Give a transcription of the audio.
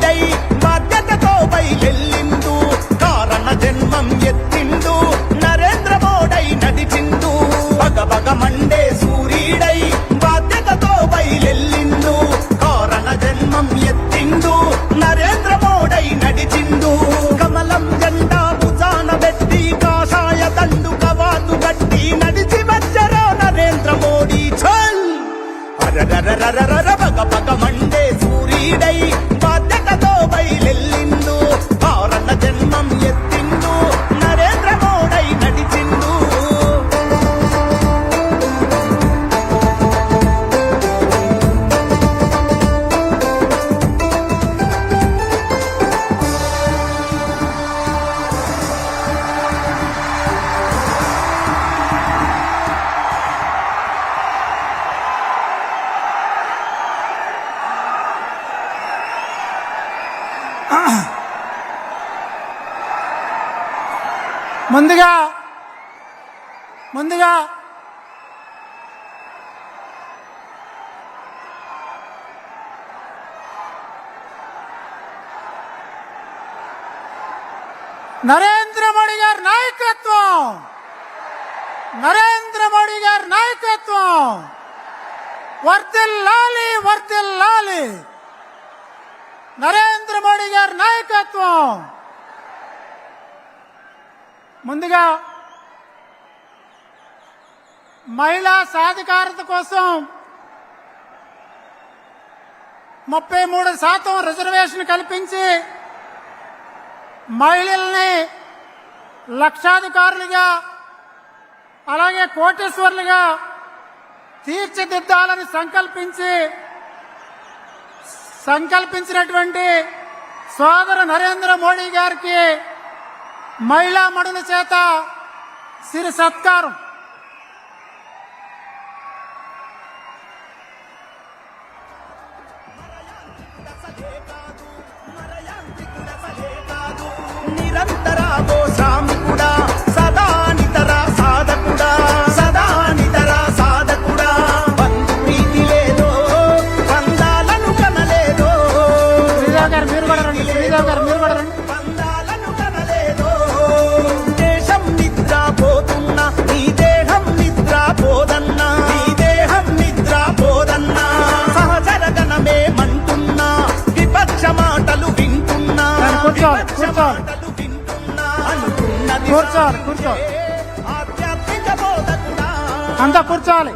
today. ముందుగా ముందుగా. నరేంద్ర మోడీ గారి నాయకత్వం! నరేంద్ర మోడీ గారి నాయకత్వం! వర్దిల్లాలి వర్ద నాయకత్వం ముందుగా మహిళా సాధికారత కోసం ముప్పై మూడు శాతం రిజర్వేషన్ కల్పించి మహిళల్ని లక్షాధికారులుగా అలాగే కోటేశ్వర్లుగా తీర్చిదిద్దాలని సంకల్పించి సంకల్పించినటువంటి సోదరు నరేంద్ర మోడీ గారికి మహిళా మడుల చేత సిరి సత్కారం. మరయాంతి కూర్చోవాలి. కూర్చోవాలి. అంతా కూర్చోవాలి.